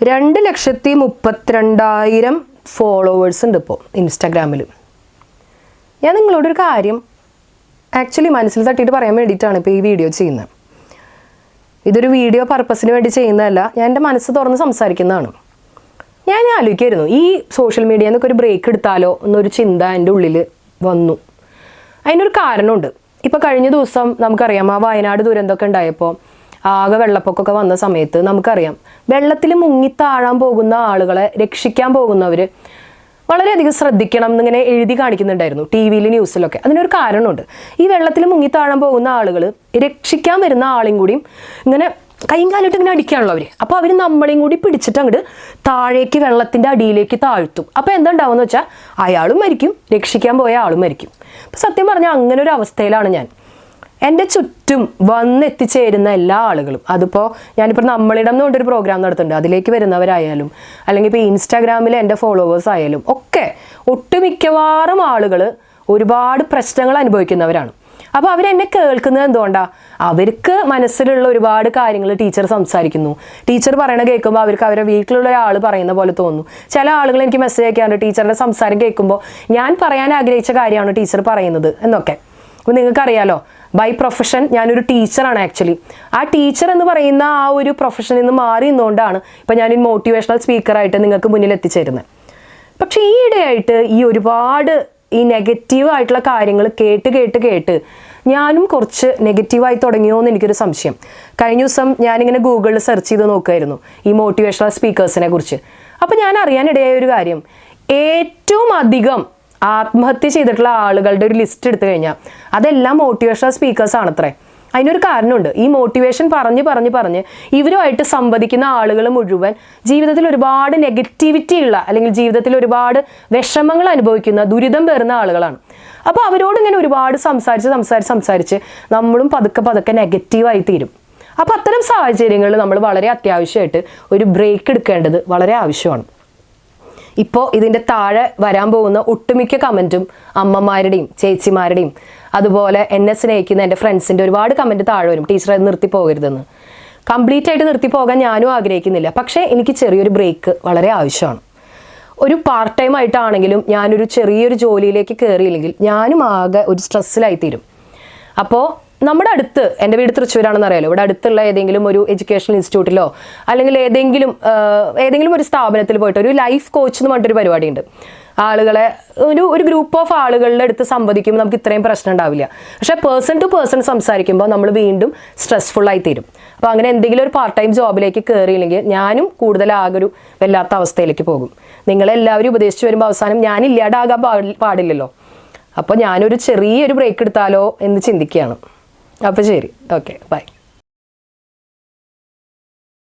രണ്ട് ലക്ഷത്തി മുപ്പത്തിരണ്ടായിരം ഫോളോവേഴ്സ് ഉണ്ട് ഇപ്പോൾ ഇൻസ്റ്റാഗ്രാമിൽ ഞാൻ നിങ്ങളോടൊരു കാര്യം ആക്ച്വലി മനസ്സിൽ തട്ടിയിട്ട് പറയാൻ വേണ്ടിയിട്ടാണ് ഇപ്പോൾ ഈ വീഡിയോ ചെയ്യുന്നത്. ഇതൊരു വീഡിയോ പർപ്പസിന് വേണ്ടി ചെയ്യുന്നതല്ല ഞാൻ എന്റെ മനസ്സ് തുറന്ന് സംസാരിക്കുന്നതാണ്. ഞാൻ ആലോചിക്കായിരുന്നു ഈ സോഷ്യൽ മീഡിയ എന്നൊക്കെ ഒരു ബ്രേക്ക് എടുത്താലോ എന്നൊരു ചിന്ത എന്റെ ഉള്ളിൽ വന്നു. അതിനൊരു കാരണമുണ്ട്. ഇപ്പോൾ കഴിഞ്ഞ ദിവസം നമുക്കറിയാം ആ വയനാട് ദുരന്തമൊക്കെ ഉണ്ടായപ്പോൾ ആകെ വെള്ളപ്പൊക്കമൊക്കെ വന്ന സമയത്ത് നമുക്കറിയാം. വെള്ളത്തിൽ മുങ്ങി താഴാൻ പോകുന്ന ആളുകളെ രക്ഷിക്കാൻ പോകുന്നവർ വളരെയധികം ശ്രദ്ധിക്കണം എന്നിങ്ങനെ എഴുതി കാണിക്കുന്നുണ്ടായിരുന്നു ടി വിയിൽ ന്യൂസിലൊക്കെ. അതിനൊരു കാരണമുണ്ട്. ഈ വെള്ളത്തിൽ മുങ്ങി താഴാൻ പോകുന്ന ആളുകൾ രക്ഷിക്കാൻ വരുന്ന ആളെയും കൂടിയും ഇങ്ങനെ കൈയും കാലിട്ട് ഇങ്ങനെ അടിക്കുകയാണല്ലോ അവർ അപ്പോൾ അവർ നമ്മളെയും കൂടി പിടിച്ചിട്ട് അങ്ങോട്ട് താഴേക്ക് വെള്ളത്തിന്റെ അടിയിലേക്ക് താഴ്ത്തും. അപ്പോൾ എന്താ ഉണ്ടാവുമെന്ന് വെച്ചാൽ അയാളും മരിക്കും രക്ഷിക്കാൻ പോയ ആളും മരിക്കും. അപ്പോൾ സത്യം പറഞ്ഞാൽ അങ്ങനെ ഒരു അവസ്ഥയിലാണ് ഞാൻ. എന്റെ ചുറ്റും വന്നെത്തിച്ചേരുന്ന എല്ലാ ആളുകളും. അതിപ്പോൾ ഞാനിപ്പോൾ നമ്മളിടം എന്ന് കൊണ്ടൊരു പ്രോഗ്രാം നടത്തുന്നുണ്ട്. അതിലേക്ക് വരുന്നവരായാലും അല്ലെങ്കിൽ ഇപ്പോൾ ഇൻസ്റ്റാഗ്രാമിൽ എന്റെ ഫോളോവേഴ്സ് ആയാലും ഒക്കെ ഒട്ടുമിക്കവാറും ആളുകൾ ഒരുപാട് പ്രശ്നങ്ങൾ അനുഭവിക്കുന്നവരാണ്. അപ്പോൾ അവരെന്നെ കേൾക്കുന്നത് എന്തുകൊണ്ടാണ് അവർക്ക് മനസ്സിലുള്ള ഒരുപാട് കാര്യങ്ങൾ ടീച്ചർ സംസാരിക്കുന്നു. ടീച്ചർ പറയണ കേൾക്കുമ്പോൾ അവർക്ക് അവരെ വീട്ടിലുള്ള ഒരാൾ പറയുന്ന പോലെ തോന്നുന്നു ചില ആളുകൾ എനിക്ക് മെസ്സേജ് അയക്കാറുണ്ട് ടീച്ചറുടെ സംസാരം കേൾക്കുമ്പോൾ ഞാൻ പറയാൻ ആഗ്രഹിച്ച കാര്യമാണ് ടീച്ചർ പറയുന്നത് എന്നൊക്കെ. അപ്പോൾ നിങ്ങൾക്കറിയാലോ ബൈ പ്രൊഫഷൻ ഞാനൊരു ടീച്ചറാണ് ആക്ച്വലി ആ ടീച്ചർ എന്ന് പറയുന്ന ആ ഒരു പ്രൊഫഷനിൽ നിന്ന് മാറി നിന്നുകൊണ്ടാണ് ഇപ്പം ഞാൻ മോട്ടിവേഷണൽ സ്പീക്കറായിട്ട് നിങ്ങൾക്ക് മുന്നിൽ എത്തിച്ചേരുന്നത് പക്ഷേ ഈയിടെയായിട്ട് ഈ ഒരുപാട് ഈ നെഗറ്റീവ് ആയിട്ടുള്ള കാര്യങ്ങൾ കേട്ട് കേട്ട് കേട്ട് ഞാനും കുറച്ച് നെഗറ്റീവായി തുടങ്ങിയോ എന്ന് എനിക്കൊരു സംശയം. കഴിഞ്ഞ ദിവസം ഞാനിങ്ങനെ ഗൂഗിളിൽ സെർച്ച് ചെയ്ത് നോക്കുമായിരുന്നു ഈ മോട്ടിവേഷണൽ സ്പീക്കേഴ്സിനെ കുറിച്ച്. അപ്പോൾ ഞാൻ അറിയാനിടയായ ഒരു കാര്യം ഏറ്റവും അധികം ആത്മഹത്യ ചെയ്തിട്ടുള്ള ആളുകളുടെ ഒരു ലിസ്റ്റ് എടുത്തു കഴിഞ്ഞാൽ അതെല്ലാം മോട്ടിവേഷണൽ സ്പീക്കേഴ്സ് ആണത്രേ. അതിനൊരു കാരണമുണ്ട്. ഈ മോട്ടിവേഷൻ പറഞ്ഞ് പറഞ്ഞ് പറഞ്ഞ് ഇവരുമായിട്ട് സംവദിക്കുന്ന ആളുകൾ മുഴുവൻ ജീവിതത്തിൽ ഒരുപാട് നെഗറ്റിവിറ്റി ഉള്ള അല്ലെങ്കിൽ ജീവിതത്തിൽ ഒരുപാട് വിഷമങ്ങൾ അനുഭവിക്കുന്ന ദുരിതം പേറുന്ന ആളുകളാണ്. അപ്പോൾ അവരോട് ഇങ്ങനെ ഒരുപാട് സംസാരിച്ച് സംസാരിച്ച് സംസാരിച്ച് നമ്മളും പതുക്കെ പതുക്കെ നെഗറ്റീവായി തീരും. അപ്പോൾ അത്തരം സാഹചര്യങ്ങളിൽ നമ്മൾ വളരെ അത്യാവശ്യമായിട്ട് ഒരു ബ്രേക്ക് എടുക്കേണ്ടത് വളരെ ആവശ്യമാണ്. ഇപ്പോൾ ഇതിന്റെ താഴെ വരാൻ പോകുന്ന ഒട്ടുമിക്ക കമന്റും അമ്മമാരുടെയും ചേച്ചിമാരുടെയും അതുപോലെ എന്നെ സ്നേഹിക്കുന്ന എന്റെ ഫ്രണ്ട്സിന്റെ ഒരുപാട് കമന്റ് താഴെ വരും. ടീച്ചർ അത് നിർത്തി പോകരുതെന്ന്. കംപ്ലീറ്റ് ആയിട്ട് നിർത്തി പോകാൻ ഞാനും ആഗ്രഹിക്കുന്നില്ല. പക്ഷേ എനിക്ക് ചെറിയൊരു ബ്രേക്ക് വളരെ ആവശ്യമാണ്. ഒരു പാർട്ട് ടൈം ആയിട്ടാണെങ്കിലും ഞാനൊരു ചെറിയൊരു ജോലിയിലേക്ക് കയറിയില്ലെങ്കിൽ ഞാനും ആകെ ഒരു സ്ട്രെസ്സിലായി തീരും. അപ്പോൾ നമ്മുടെ അടുത്ത് എന്റെ വീട് തൃശ്ശൂരാണെന്ന് അറിയാലോ ഇവിടെ അടുത്തുള്ള ഏതെങ്കിലും ഒരു എഡ്യൂക്കേഷണൽ ഇൻസ്റ്റിറ്റ്യൂട്ടിലോ അല്ലെങ്കിൽ ഏതെങ്കിലും ഏതെങ്കിലും ഒരു സ്ഥാപനത്തിൽ പോയിട്ട് ഒരു ലൈഫ് കോച്ച് എന്ന് പറഞ്ഞിട്ടൊരു പരിപാടിയുണ്ട്. ആളുകളെ ഒരു ഒരു ഗ്രൂപ്പ് ഓഫ് ആളുകളുടെ അടുത്ത് സംവദിക്കുമ്പോൾ നമുക്ക് ഇത്രയും പ്രശ്നം ഉണ്ടാവില്ല. പക്ഷേ പേഴ്സൺ ടു പേഴ്സൺ സംസാരിക്കുമ്പോൾ നമ്മൾ വീണ്ടും സ്ട്രെസ്ഫുൾ ആയി തീരും അപ്പോൾ അങ്ങനെ എന്തെങ്കിലും ഒരു പാർട്ട് ടൈം ജോബിലേക്ക് കയറിയില്ലെങ്കിൽ ഞാനും കൂടുതൽ ആകെ ഒരു വല്ലാത്ത അവസ്ഥയിലേക്ക് പോകും. നിങ്ങളെല്ലാവരും ഉപദേശിച്ച് വരുമ്പോൾ അവസാനം ഞാൻ ഇല്ലാണ്ടാകാൻ പാടില്ലല്ലോ. അപ്പോൾ ഞാനൊരു ചെറിയൊരു ബ്രേക്ക് എടുത്താലോ എന്ന് ചിന്തിക്കുകയാണ്. അപ്പോൾ ശരി. Okay bye